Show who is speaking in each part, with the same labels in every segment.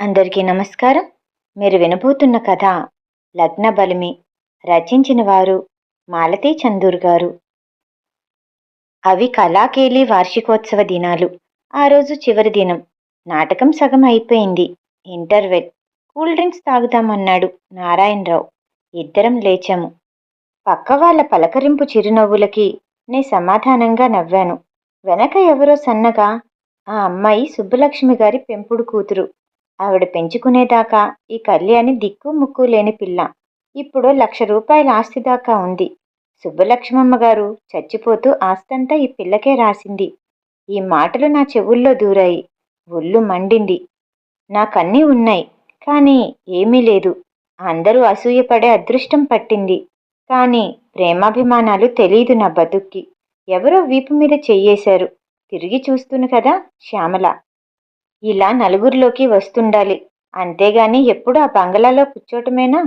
Speaker 1: అందరికీ నమస్కారం. మీరు వినబోతున్న కథ లగ్న బలిమి రచించిన వారు మాలతీ చందూర్ గారు. అవి కళాకేలి వార్షికోత్సవ దినాలు. ఆ రోజు చివరి దినం. నాటకం సగం అయిపోయింది. ఇంటర్వెల్. కూల్ డ్రింక్స్ తాగుదామన్నాడు నారాయణరావు. ఇద్దరం లేచాము. పక్క వాళ్ళ పలకరింపు చిరునవ్వులకి నే సమాధానంగా నవ్వాను. వెనక ఎవరో సన్నగా ఆ అమ్మాయి సుబ్బలక్ష్మి గారి పెంపుడు కూతురు. ఆవిడ పెంచుకునేదాకా ఈ కళ్యాణి దిక్కు ముక్కు లేని పిల్ల. ఇప్పుడు లక్ష రూపాయల ఆస్తి దాకా ఉంది. సుబ్బలక్ష్మమ్మ గారు చచ్చిపోతూ ఆస్తంతా ఈ పిల్లకే రాసింది. ఈ మాటలు నా చెవుల్లో దూరాయి. ఒళ్ళు మండింది. నాకన్నీ ఉన్నాయి. కానీ ఏమీ లేదు. అందరూ అసూయపడే అదృష్టం పట్టింది. కానీ ప్రేమాభిమానాలు తెలియదు నా బతుక్కి. ఎవరో వీపు మీద చెయ్యేశారు. తిరిగి చూస్తును కదా శ్యామల. ఇలా నలుగురిలోకి వస్తుండాలి. అంతేగాని ఎప్పుడు ఆ బంగళాలో కూర్చోటమేనా?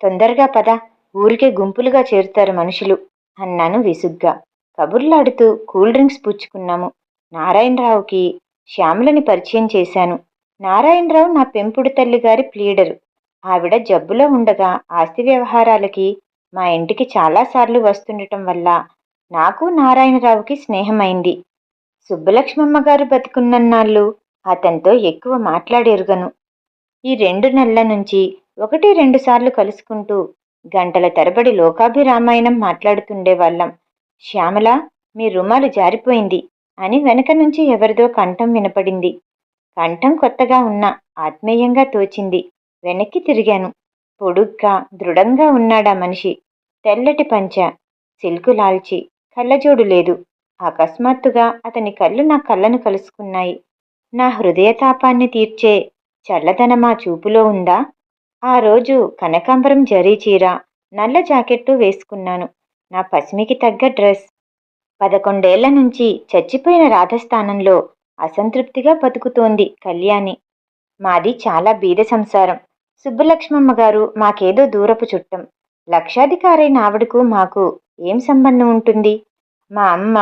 Speaker 1: తొందరగా పద. ఊరికే గుంపులుగా చేరుతారు మనుషులు అన్నాను విసుగ్గా. కబుర్లాడుతూ కూల్ డ్రింక్స్ పుచ్చుకున్నాము. నారాయణరావుకి శ్యామలని పరిచయం చేశాను. నారాయణరావు నా పెంపుడు తల్లి గారి ప్లీడరు. ఆవిడ జబ్బులో ఉండగా ఆస్తి వ్యవహారాలకి మా ఇంటికి చాలాసార్లు వస్తుండటం వల్ల నాకు నారాయణరావుకి స్నేహమైంది. సుబ్బలక్ష్మమ్మ గారు బతికున్నన్నాళ్ళు అతనితో ఎక్కువ మాట్లాడెరుగను. ఈ రెండు నెలల నుంచి ఒకటి రెండు సార్లు కలుసుకుంటూ గంటల తరబడి లోకాభిరామాయణం మాట్లాడుతుండే వాళ్ళం. శ్యామల మీ రుమాలు జారిపోయింది అని వెనక నుంచి ఎవరిదో కంఠం వినపడింది. కంఠం కొత్తగా ఉన్న ఆత్మీయంగా తోచింది. వెనక్కి తిరిగాను. పొడుగ్గా దృఢంగా ఉన్నాడా మనిషి. తెల్లటి పంచ సిల్కు లాల్చి కళ్ళజోడు లేదు. అకస్మాత్తుగా అతని కళ్ళు నా కళ్ళను కలుసుకున్నాయి. నా హృదయతాపాన్ని తీర్చే చల్లదనమా చూపులో ఉందా? ఆ రోజు కనకాంబరం జరీ చీర నల్ల జాకెట్టు వేసుకున్నాను. నా పసిమికి తగ్గ డ్రెస్. పదకొండేళ్ళ నుంచి చచ్చిపోయిన రాధస్థానంలో అసంతృప్తిగా బతుకుతోంది కళ్యాణి. మాది చాలా బీద సంసారం. సుబ్బలక్ష్మమ్మ గారు మాకేదో దూరపు చుట్టం. లక్షాధికారైన ఆవిడకు మాకు ఏం సంబంధం ఉంటుంది? మా అమ్మ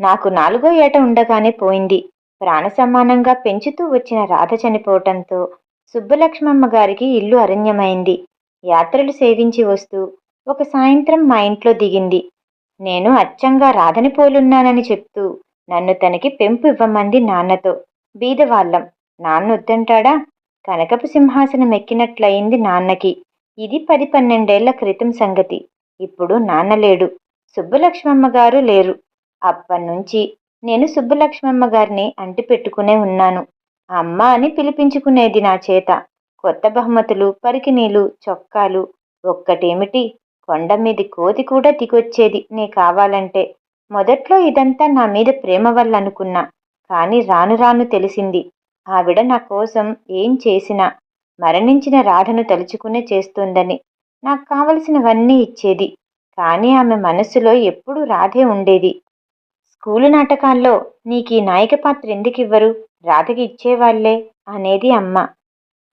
Speaker 1: నాకు నాలుగో ఏట ఉండగానే పోయింది. ప్రాణ సమానంగా పెంచుతూ వచ్చిన రాధ చనిపోవటంతో సుబ్బలక్ష్మమ్మ గారికి ఇల్లు అరణ్యమైంది. యాత్రలు సేవించి వస్తూ ఒక సాయంత్రం మా ఇంట్లో దిగింది. నేను అచ్చంగా రాధని పోలున్నానని చెప్తూ నన్ను తనకి పెంపు ఇవ్వమంది నాన్నతో. బీదవాళ్ళం. నాన్న వద్దంటాడా? కనకపు సింహాసనం ఎక్కినట్లయింది నాన్నకి. ఇది పది పన్నెండేళ్ళ క్రితం సంగతి. ఇప్పుడు నాన్న లేడు. సుబ్బలక్ష్మమ్మ గారు లేరు. అప్పటి నుంచి నేను సుబ్బలక్ష్మమ్మ గారిని అంటి పెట్టుకునే ఉన్నాను. అమ్మ అని పిలిపించుకునేది నా చేత. కొత్త బహుమతులు పరికినీలు చొక్కాలు ఒక్కటేమిటి? కొండ మీది కోతి కూడా దిగొచ్చేది నీ కావాలంటే. మొదట్లో ఇదంతా నా మీద ప్రేమ వల్ల అనుకున్నా. కానీ రాను రాను తెలిసింది. ఆవిడ నా కోసం ఏం చేసినా మరణించిన రాధను తలుచుకునే చేస్తోందని. నాకు కావలసినవన్నీ ఇచ్చేది. కానీ ఆమె మనస్సులో ఎప్పుడూ రాధే ఉండేది. స్కూలు నాటకాల్లో నీకు ఈ నాయక పాత్ర ఎందుకు ఇవ్వరు రాధకి ఇచ్చేవాళ్ళే అనేది అమ్మ.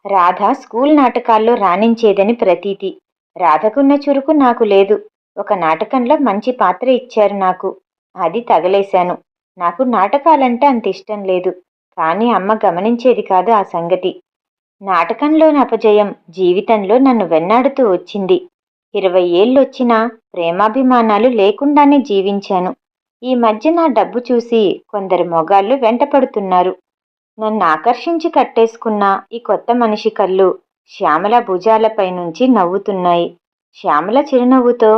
Speaker 1: రాధ స్కూల్ నాటకాల్లో రాణించేదని ప్రతీతి. రాధకున్న చురుకు నాకు లేదు. ఒక నాటకంలో మంచి పాత్ర ఇచ్చారు నాకు. అది తగలేశాను. నాకు నాటకాలంటే అంత ఇష్టం లేదు. కానీ అమ్మ గమనించేది కాదు ఆ సంగతి. నాటకంలోని అపజయం జీవితంలో నన్ను వెన్నాడుతూ వచ్చింది. ఇరవై ఏళ్ళొచ్చినా ప్రేమాభిమానాలు లేకుండానే జీవించాను. ఈ మధ్య నా డబ్బు చూసి కొందరు మొగాళ్ళు వెంటపడుతున్నారు నన్ను ఆకర్షించి కట్టేసుకున్న ఈ కొత్త మనిషి కళ్ళు శ్యామల భుజాలపై నుంచి నవ్వుతున్నాయి. శ్యామల చిరునవ్వుతో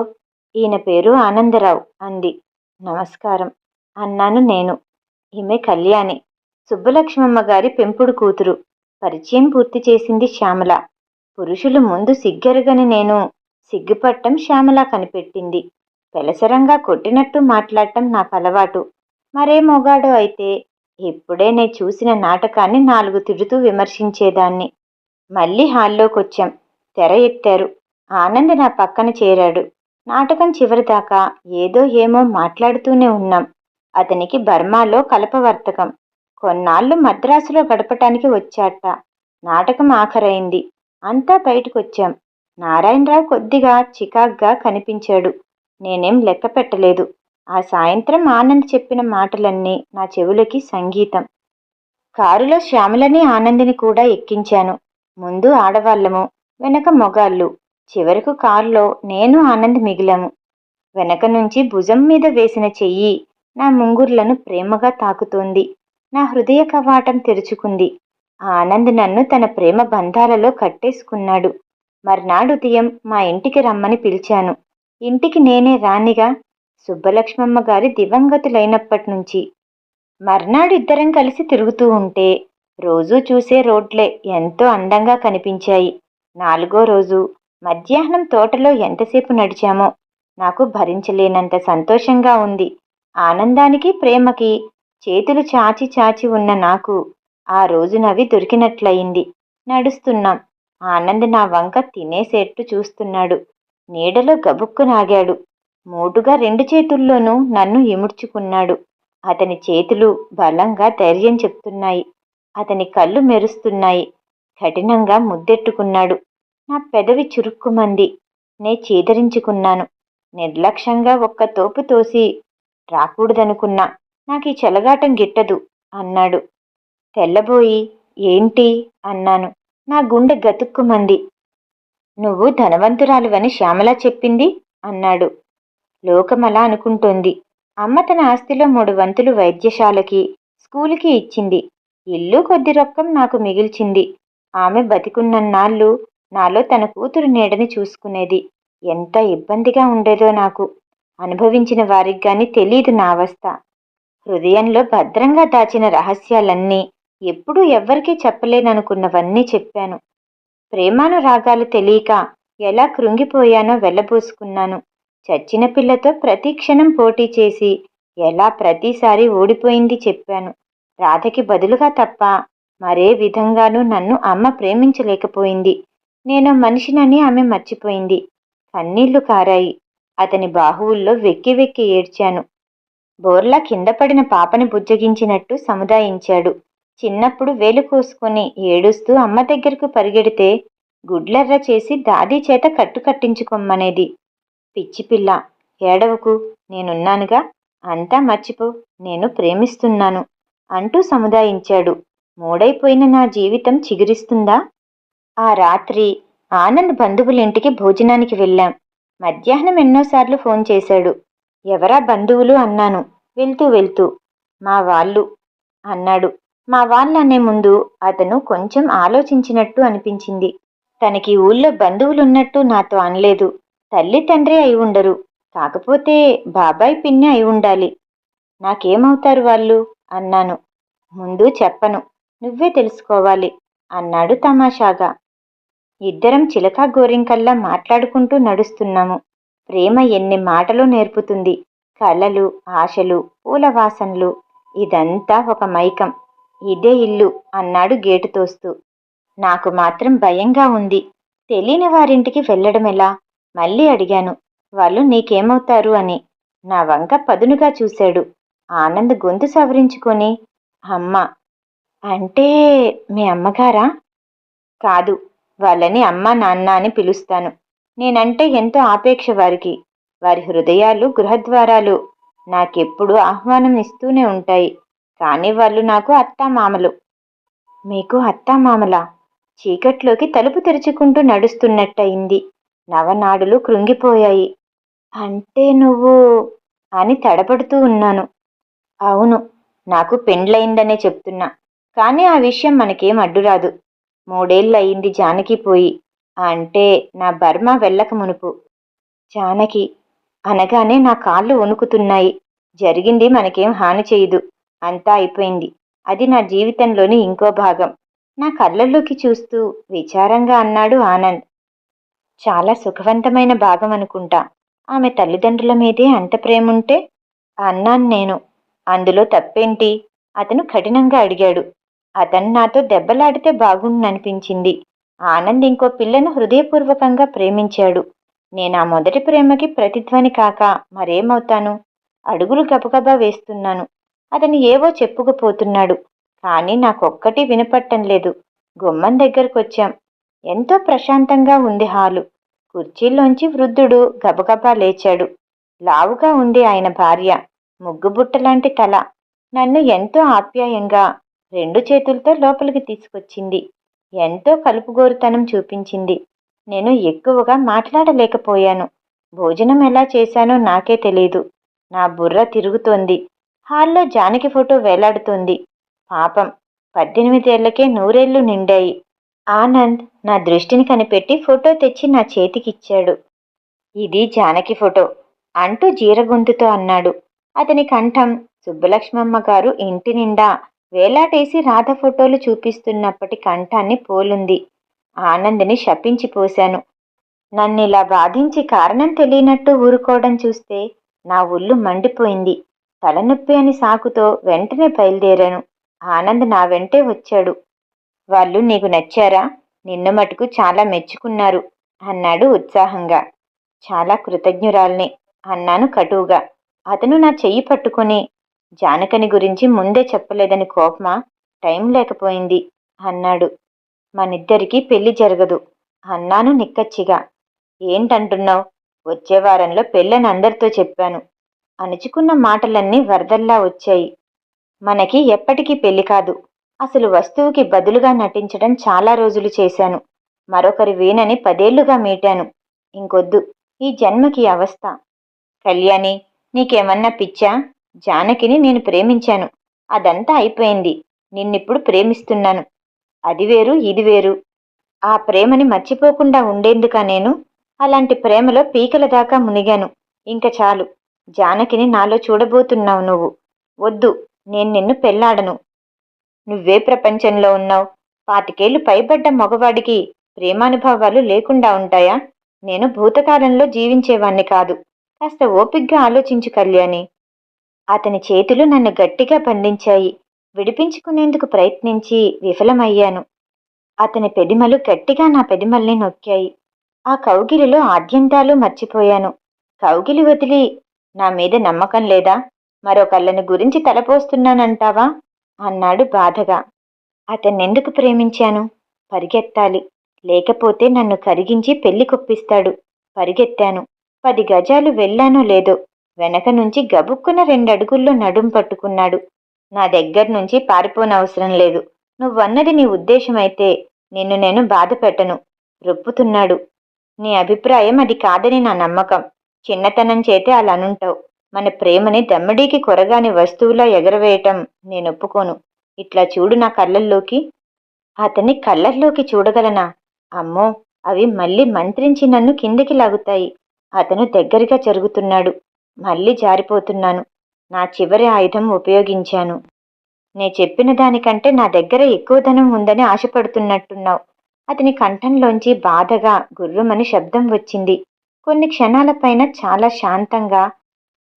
Speaker 1: ఈయన పేరు ఆనందరావు అంది. నమస్కారం. అన్నాను నేను. ఈమె కళ్యాణి. సుబ్బలక్ష్మమ్మ గారి పెంపుడు కూతురు. పరిచయం పూర్తి చేసింది శ్యామల. పురుషులు ముందు సిగ్గెరగని నేను సిగ్గుపట్టం శ్యామల కనిపెట్టింది. పెలసరంగా కొట్టినట్టు మాట్లాడటం నాకు అలవాటు మరే మొగాడో అయితే ఇప్పుడే నేను చూసిన నాటకాన్ని నాలుగు తిడుతూ విమర్శించేదాన్ని. మళ్ళీ హాల్లోకొచ్చాం. తెర ఎత్తారు. ఆనంద్ నా పక్కన చేరాడు. నాటకం చివరిదాకా ఏదో ఏమో మాట్లాడుతూనే ఉన్నాం. అతనికి బర్మాలో కలపవర్తకం. కొన్నాళ్ళు మద్రాసులో గడపటానికి వచ్చాట. నాటకం ఆఖరైంది. అంతా బయటకొచ్చాం. నారాయణరావు కొద్దిగా చికాగ్గా కనిపించాడు. నేనేం లెక్క పెట్టలేదు. ఆ సాయంత్రం ఆనంద్ చెప్పిన మాటలన్నీ నా చెవులకి సంగీతం. కారులో శ్యామలని ఆనందిని కూడా ఎక్కించాను. ముందు ఆడవాళ్ళము వెనక మొగాళ్ళు. చివరకు కారులో నేను ఆనంద్ మిగిలాము. వెనక నుంచి భుజం మీద వేసిన చెయ్యి నా ముంగుర్లను ప్రేమగా తాకుతోంది. నా హృదయ కవాటం తెరుచుకుంది. ఆనంద్ నన్ను తన ప్రేమ బంధాలలో కట్టేసుకున్నాడు. మర్నాడు ఉదయం మా ఇంటికి రమ్మని పిలిచాను. ఇంటికి నేనే రాణిగా సుబ్బలక్ష్మమ్మ గారి దివంగతులైనప్పటి నుంచి మర్నాడు ఇద్దరం కలిసి తిరుగుతూ ఉంటే రోజూ చూసే రోడ్లే ఎంతో అందంగా కనిపించాయి. నాలుగో రోజు మధ్యాహ్నం తోటలో ఎంతసేపు నడిచామో నాకు భరించలేనంత సంతోషంగా ఉంది. ఆనందానికి ప్రేమకి చేతులు చాచి చాచి ఉన్న నాకు ఆ రోజు నవి దొరికినట్లయింది. నడుస్తున్నాం. ఆనంద్ నా వంక తినేసేట్టు చూస్తున్నాడు. నీడలో గబుక్కు నాగాడు మోటుగా రెండు చేతుల్లోనూ నన్ను ఇముడ్చుకున్నాడు. అతని చేతులు బలంగా ధైర్యం చెప్తున్నాయి. అతని కళ్ళు మెరుస్తున్నాయి. కఠినంగా ముద్దెట్టుకున్నాడు. నా పెదవి చురుక్కుమంది. నే చీదరించుకున్నాను. నిర్లక్ష్యంగా ఒక్క తోపు తోసి రాకూడదనుకున్నా నాకు ఈ చెలగాటం గిట్టదు అన్నాడు. తెల్లబోయి ఏంటి? అన్నాను. నా గుండె గతుక్కుమంది. నువ్వు ధనవంతురాలువని శ్యామల చెప్పింది అన్నాడు. లోకమలా అనుకుంటోంది. అమ్మ తన ఆస్తిలో మూడు వంతులు వైద్యశాలకి స్కూలుకి ఇచ్చింది. ఇల్లు కొద్ది రొక్కం నాకు మిగిల్చింది. ఆమె బతికున్నన్నాళ్ళు నాలో తన కూతురు నీడని చూసుకునేది. ఎంత ఇబ్బందిగా ఉండేదో నాకు. అనుభవించిన వారికి గాని తెలీదు నా అవస్థ. హృదయంలో భద్రంగా దాచిన రహస్యాలన్నీ ఎప్పుడూ ఎవ్వరికీ చెప్పలేననుకున్నవన్నీ చెప్పాను. ప్రేమానురాగాలు తెలియక ఎలా కృంగిపోయానో వెళ్ళబోసుకున్నాను. చచ్చిన పిల్లతో ప్రతి క్షణం పోటీ చేసి ఎలా ప్రతిసారి ఓడిపోయింది చెప్పాను. రాధకి బదులుగా తప్ప మరే విధంగానూ నన్ను అమ్మ ప్రేమించలేకపోయింది. నేను మనిషినని ఆమె మర్చిపోయింది. కన్నీళ్ళు కారాయి. అతని బాహువుల్లో వెక్కి వెక్కి ఏడ్చాను. బోర్లా కింద పడిన పాపని బుజ్జగించినట్టు సముదాయించాడు. చిన్నప్పుడు వేలు కోసుకొని ఏడుస్తూ అమ్మ దగ్గరకు పరిగెడితే గుడ్లెర్ర చేసి దాదీ చేత కట్టు కట్టించుకోమ్మనేది. పిచ్చి పిల్ల ఏడవకు నేనున్నానుగా అంతా మర్చిపో నేను ప్రేమిస్తున్నాను అంటూ సముదాయించాడు. మూడైపోయిన నా జీవితం చిగురిస్తుందా? ఆ రాత్రి ఆనంద్ బంధువులింటికి భోజనానికి వెళ్ళాం. మధ్యాహ్నం ఎన్నోసార్లు ఫోన్ చేశాడు. ఎవరా బంధువులు? అన్నాను. వెళ్తూ వెళ్తూ. మా వాళ్ళు అన్నాడు. మా వాళ్ళనే ముందు అతను కొంచెం ఆలోచించినట్టు అనిపించింది. తనకి ఊళ్ళో బంధువులున్నట్టు నాతో అనలేదు. తల్లి తండ్రి అయి ఉండరు. కాకపోతే బాబాయ్ పిన్ని అయి ఉండాలి. నాకేమవుతారు వాళ్ళు? అన్నాను. ముందు చెప్పను. నువ్వే తెలుసుకోవాలి. అన్నాడు తమాషాగా. ఇద్దరం చిలకా గోరింకల్లా మాట్లాడుకుంటూ నడుస్తున్నాము. ప్రేమ ఎన్ని మాటలు నేర్పుతుంది. కలలు ఆశలు పూల వాసనలు. ఇదంతా ఒక మైకం. ఇదే ఇల్లు అన్నాడు గేటు తోస్తూ. నాకు మాత్రం భయంగా ఉంది. తెలియని వారింటికి వెళ్ళడం ఎలా? మళ్ళీ అడిగాను. వాళ్ళు నీకేమవుతారు అని. నా వంక పదునుగా చూశాడు. ఆనంద్ గొంతు సవరించుకొని అమ్మ అంటే మీ అమ్మగారా? కాదు వాళ్ళని అమ్మ నాన్న అని పిలుస్తాను. నేనంటే ఎంతో ఆపేక్ష వారికి. వారి హృదయాలు గృహద్వారాలు నాకెప్పుడు ఆహ్వానం ఇస్తూనే ఉంటాయి. కానీ వాళ్ళు నాకు అత్తామామలు. మీకు అత్తామామలా? చీకట్లోకి తలుపు తెరుచుకుంటూ నడుస్తున్నట్టయింది. నవనాడులు కృంగిపోయాయి. అంటే నువ్వు? అని తడబడుతూ ఉన్నాను. అవును నాకు పెండ్లయిందనే చెప్తున్నా. కానీ ఆ విషయం మనకేం అడ్డురాదు. మూడేళ్ళయింది జానకి పోయి. అంటే నా బర్మ వెళ్ళక మునుపు. జానకి అనగానే నా కాళ్ళు వణుకుతున్నాయి. జరిగింది మనకేం హాని చేయదు. అంతా అయిపోయింది. అది నా జీవితంలోని ఇంకో భాగం. నా కళ్ళల్లోకి చూస్తూ విచారంగా అన్నాడు ఆనంద్. చాలా సుఖవంతమైన భాగం అనుకుంటా. ఆమె తల్లిదండ్రుల మీదే అంత ప్రేముంటే అన్నాను నేను. అందులో తప్పేంటి? అతను కఠినంగా అడిగాడు. అతను నాతో దెబ్బలాడితే బాగుండనిపించింది. ఆనంద్ ఇంకో పిల్లను హృదయపూర్వకంగా ప్రేమించాడు. నేను ఆ మొదటి ప్రేమకి ప్రతిధ్వని కాక మరేమవుతాను? అడుగులు గబగబా వేస్తున్నాను. అతను ఏవో చెప్పుకుపోతున్నాడు. కానీ నాకొక్కటి వినపట్టం లేదు. గుమ్మం దగ్గరకొచ్చాం. ఎంతో ప్రశాంతంగా ఉంది హాలు. కుర్చీలోంచి వృద్ధుడు గబగబా లేచాడు. లావుగా ఉంది ఆయన భార్య. ముగ్గుబుట్టలాంటి తల. నన్ను ఎంతో ఆప్యాయంగా రెండు చేతులతో లోపలికి తీసుకొచ్చింది. ఎంతో కలుపుగోరుతనం చూపించింది. నేను ఎక్కువగా మాట్లాడలేకపోయాను. భోజనం ఎలా చేశానో నాకే తెలీదు. నా బుర్ర తిరుగుతోంది. హాల్లో జానకి ఫోటో వేలాడుతుంది. పాపం పద్దెనిమిదేళ్ళకే నూరేళ్ళు నిండాయి. ఆనంద్ నా దృష్టిని కనిపెట్టి ఫోటో తెచ్చి నా చేతికిచ్చాడు. ఇది జానకి ఫోటో అంటూ జీరగొంతుతో అన్నాడు. అతని కంఠం సుబ్బలక్ష్మమ్మ గారు ఇంటి నిండా వేలాటేసి రాధ ఫోటోలు చూపిస్తున్నప్పటి కంఠాన్ని పోలుంది. ఆనంద్ని శపించిపోశాను నన్నిలా బాధించి కారణం తెలియనట్టు ఊరుకోవడం చూస్తే నా ఒళ్ళు మండిపోయింది. తలనొప్పి అని సాకుతో వెంటనే బయలుదేరాను. ఆనంద్ నా వెంటే వచ్చాడు. వాళ్ళు నీకు నచ్చారా? నిన్ను మటుకు చాలా మెచ్చుకున్నారు అన్నాడు ఉత్సాహంగా. చాలా కృతజ్ఞురాల్ని అన్నాను కటువుగా. అతను నా చెయ్యి పట్టుకొని జానకని గురించి ముందే చెప్పలేదని కోపమా? టైం లేకపోయింది అన్నాడు. మనిద్దరికీ పెళ్ళి జరగదు అన్నాను నిక్కచ్చిగా. ఏంటంటున్నావు? వచ్చే వారంలో పెళ్ళని అందరితో చెప్పాను. అణుచుకున్న మాటలన్నీ వరదల్లా వచ్చాయి. మనకి ఎప్పటికీ పెళ్ళి కాదు. అసలు వస్తువుకి బదులుగా నటించడం చాలా రోజులు చేశాను. మరొకరి వీణని పదేళ్ళుగా మీటాను. ఇంకొద్దు ఈ జన్మకి అవస్థ. కళ్యాణి నీకేమన్నా పిచ్చా? జానకిని నేను ప్రేమించాను. అదంతా అయిపోయింది. నిన్నిప్పుడు ప్రేమిస్తున్నాను. అది వేరు ఇది వేరు. ఆ ప్రేమని మర్చిపోకుండా ఉండేందుక నేను? అలాంటి ప్రేమలో పీకల దాకా మునిగాను. ఇంక చాలు. జానకిని నాలో చూడబోతున్నావు నువ్వు. వద్దు నేను నిన్ను పెళ్ళాడను. నువ్వే ప్రపంచంలో ఉన్నావు. పాతికేళ్ళు పైబడ్డ మగవాడికి ప్రేమానుభవాలు లేకుండా ఉంటాయా? నేను భూతకాలంలో జీవించేవాణ్ణి కాదు. కాస్త ఓపిగ్గా ఆలోచించు కళ్యాణి. అతని చేతులు నన్ను గట్టిగా బంధించాయి. విడిపించుకునేందుకు ప్రయత్నించి విఫలమయ్యాను. అతని పెదిమలు గట్టిగా నా పెదిమల్ని నొక్కాయి. ఆ కౌగిలిలో ఆద్యంతాలు మర్చిపోయాను. కౌగిలి వదిలి నా మీద నమ్మకం లేదా? మరో కళ్ళని గురించి తలపోస్తున్నానంటావా? అన్నాడు బాధగా. అతన్నెందుకు ప్రేమించాను? పరిగెత్తాలి. లేకపోతే నన్ను కరిగించి పెళ్ళి కొప్పిస్తాడు. పరిగెత్తాను. పది గజాలు వెళ్ళానో లేదో? వెనక నుంచి గబుక్కున రెండడుగుల్లో నడుం పట్టుకున్నాడు. నా దగ్గర నుంచి పారిపోనవసరం లేదు. నువ్వన్నది నీ ఉద్దేశమైతే నిన్ను నేను బాధ పెట్టను రొప్పుతున్నాడు. నీ అభిప్రాయం అది కాదని నా నమ్మకం. చిన్నతనం చేతే అలా అనుంటావు. మన ప్రేమని దమ్మడీకి కొరగాని వస్తువులా ఎగరవేయటం నేను ఒప్పుకోను. ఇట్లా చూడు నా కళ్ళల్లోకి. అతని కళ్ళల్లోకి చూడగలనా? అమ్మో! అవి మళ్ళీ మంత్రించి నన్ను కిందికి లాగుతాయి. అతను దగ్గరగా జరుగుతున్నాడు. మళ్ళీ జారిపోతున్నాను. నా చివరి ఆయుధం ఉపయోగించాను. నే చెప్పిన దానికంటే నా దగ్గర ఎక్కువ ధనం ఉందని ఆశపడుతున్నట్టున్నావు. అతని కంఠంలోంచి బాధగా గుర్రుమని శబ్దం వచ్చింది. కొన్ని క్షణాలపైన చాలా శాంతంగా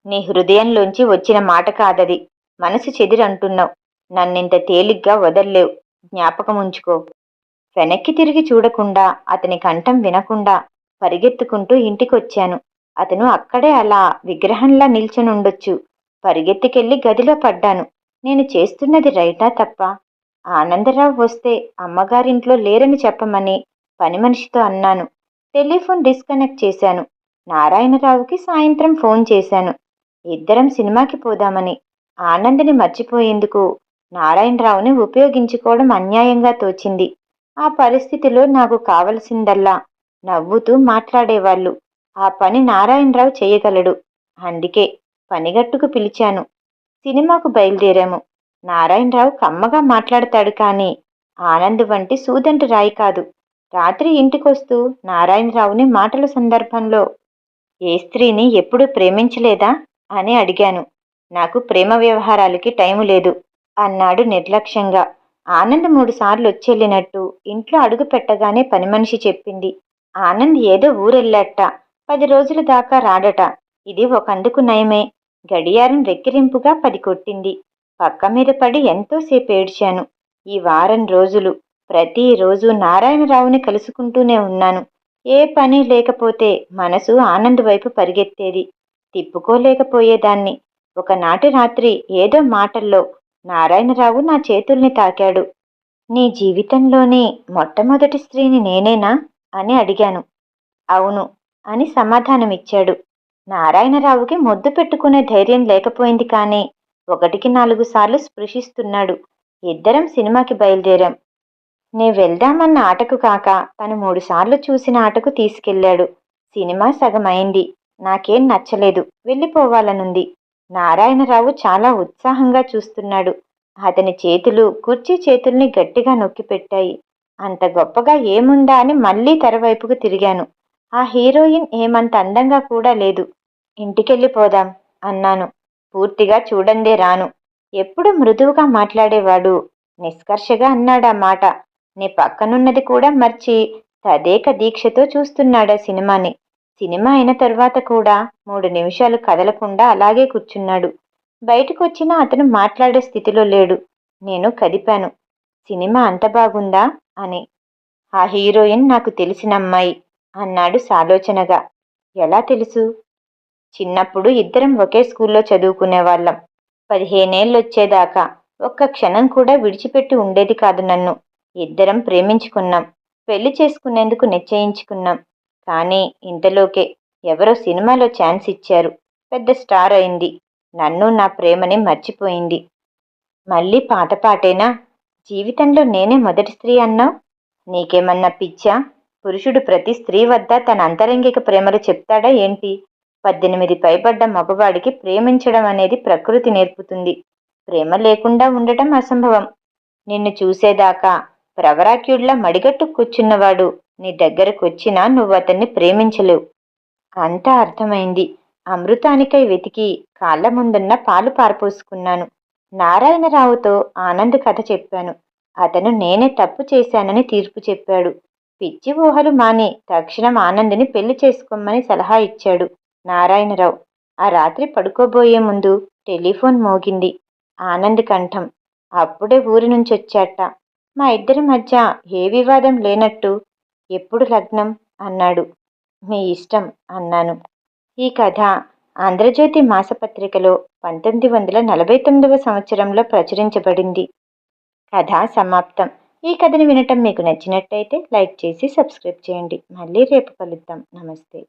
Speaker 1: నీ హృదయంలోంచి వచ్చిన మాట కాదది. మనసు చెదిరంటున్నావు. నన్నింత తేలిగ్గా వదల్లేవు. జ్ఞాపకం ఉంచుకో. వెనక్కి తిరిగి చూడకుండా అతని కంఠం వినకుండా పరిగెత్తుకుంటూ ఇంటికొచ్చాను. అతను అక్కడే అలా విగ్రహంలా నిల్చునుండొచ్చు. పరిగెత్తికెళ్ళి గదిలో పడ్డాను. నేను చేస్తున్నది రైటా తప్ప? ఆనందరావు వస్తే అమ్మగారింట్లో లేరని చెప్పమని పని మనిషితో అన్నాను. టెలిఫోన్ డిస్కనెక్ట్ చేశాను. నారాయణరావుకి సాయంత్రం ఫోన్ చేశాను. ఇద్దరం సినిమాకి పోదామని. ఆనందని మర్చిపోయేందుకు నారాయణరావుని ఉపయోగించుకోవడం అన్యాయంగా తోచింది. ఆ పరిస్థితిలో నాకు కావలసిందల్లా నవ్వుతూ మాట్లాడేవాళ్ళు. ఆ పని నారాయణరావు చేయగలడు. అందుకే పనిగట్టుకు పిలిచాను. సినిమాకు బయలుదేరాము. నారాయణరావు కమ్మగా మాట్లాడతాడు కానీ ఆనంద్ వంటి సూదంటి రాయి కాదు. రాత్రి ఇంటికొస్తూ నారాయణరావుని మాటల సందర్భంలో ఏ స్త్రీని ఎప్పుడు ప్రేమించలేదా? అని అడిగాను. నాకు ప్రేమ వ్యవహారాలకి టైము లేదు అన్నాడు నిర్లక్ష్యంగా. ఆనంద్ మూడు సార్లు వచ్చెళ్ళినట్టు ఇంట్లో అడుగు పెట్టగానే పని మనిషి చెప్పింది. ఆనంద్ ఏదో ఊరెళ్ళాట పది రోజుల దాకా రాడట. ఇది ఒకందుకు నయమే. గడియారం రెక్కిరింపుగా పది కొట్టింది పక్క మీద పడి ఎంతోసేపు ఏడ్చాను. ఈ వారం రోజులు. ప్రతిరోజు నారాయణరావుని కలుసుకుంటూనే ఉన్నాను. ఏ పని లేకపోతే మనసు ఆనంద్ వైపు పరిగెత్తేది. తిప్పుకోలేకపోయేదాన్ని. ఒకనాటి రాత్రి ఏదో మాటల్లో నారాయణరావు నా చేతుల్ని తాకాడు. నీ జీవితంలోనే మొట్టమొదటి స్త్రీని నేనేనా? అని అడిగాను. అవును అని సమాధానమిచ్చాడు. నారాయణరావుకి ముద్దు పెట్టుకునే ధైర్యం లేకపోయింది కానీ ఒకటికి నాలుగు సార్లు స్పృశిస్తున్నాడు. ఇద్దరం సినిమాకి బయలుదేరాం. నే వెళ్దామన్న ఆటకు కాక తను మూడుసార్లు చూసిన ఆటకు తీసుకెళ్ళాడు. సినిమా సగమైంది. నాకేం నచ్చలేదు. వెళ్ళిపోవాలనుంది. నారాయణరావు చాలా ఉత్సాహంగా చూస్తున్నాడు. అతని చేతులు కుర్చీ చేతుల్ని గట్టిగా నొక్కిపెట్టాయి. అంత గొప్పగా ఏముందా అని మళ్ళీ తెరవైపుకు తిరిగాను. ఆ హీరోయిన్ ఏమంత అందంగా కూడా లేదు. ఇంటికెళ్ళిపోదాం అన్నాను. పూర్తిగా చూడందే రాను. ఎప్పుడు మృదువుగా మాట్లాడేవాడు? నిష్కర్షగా అన్నాడా మాట. నీ పక్కనున్నది కూడా మర్చి తదేక దీక్షతో చూస్తున్నాడా సినిమాని. సినిమా అయిన తర్వాత కూడా మూడు నిమిషాలు కదలకుండా అలాగే కూర్చున్నాడు. బయటకు వచ్చినా అతను మాట్లాడే స్థితిలో లేడు. నేను కదిపాను. సినిమా అంత బాగుందా? అని. ఆ హీరోయిన్ నాకు తెలిసిన అమ్మాయి అన్నాడు సాలోచనగా. ఎలా తెలుసు? చిన్నప్పుడు ఇద్దరం ఒకే స్కూల్లో చదువుకునే వాళ్ళం పదిహేనేళ్ళు వచ్చేదాకా ఒక్క క్షణం కూడా విడిచిపెట్టి ఉండేది కాదు నన్ను. ఇద్దరం ప్రేమించుకున్నాం. పెళ్ళి చేసుకునేందుకు నిశ్చయించుకున్నాం. కానీ ఇంతలోకే ఎవరో సినిమాలో ఛాన్స్ ఇచ్చారు. పెద్ద స్టార్ అయింది. నన్ను నా ప్రేమని మర్చిపోయింది. మళ్ళీ పాత పాటేనా? జీవితంలో నేనే మొదటి స్త్రీ అన్నావు? నీకేమన్నా పిచ్చా? పురుషుడు ప్రతి స్త్రీ వద్ద తన అంతరంగిక ప్రేమలు చెప్తాడా ఏంటి? పద్దెనిమిది పైబడ్డ మగవాడికి ప్రేమించడం అనేది ప్రకృతి నేర్పుతుంది. ప్రేమ లేకుండా ఉండటం అసంభవం. నిన్ను చూసేదాకా ప్రవరాక్యుడ్లా మడిగట్టు కూర్చున్నవాడు. నీ దగ్గరకు వచ్చినా నువ్వు అతన్ని ప్రేమించలేవు. అంతా అర్థమైంది. అమృతానికై వెతికి కాళ్ళ ముందున్న పాలు పారపోసుకున్నాను. నారాయణరావుతో ఆనంద్ కథ చెప్పాను. అతను నేనే తప్పు చేశానని తీర్పు చెప్పాడు. పిచ్చి ఊహలు మాని తక్షణం ఆనందిని పెళ్ళి చేసుకోమని సలహా ఇచ్చాడు నారాయణరావు. ఆ రాత్రి పడుకోబోయే ముందు టెలిఫోన్ మోగింది. ఆనంద్ కంఠం. అప్పుడే ఊరి నుంచి వచ్చాట మా ఇద్దరి మధ్య ఏ వివాదం లేనట్టు ఎప్పుడు లగ్నం? అన్నాడు. మీ ఇష్టం అన్నాను. ఈ కథ ఆంధ్రజ్యోతి మాసపత్రికలో పంతొమ్మిది వందల నలభై తొమ్మిదవ సంవత్సరంలో ప్రచురించబడింది. కథ సమాప్తం. ఈ కథని వినటం మీకు నచ్చినట్టయితే లైక్ చేసి సబ్స్క్రైబ్ చేయండి. మళ్ళీ రేపు కలుద్దాం. నమస్తే.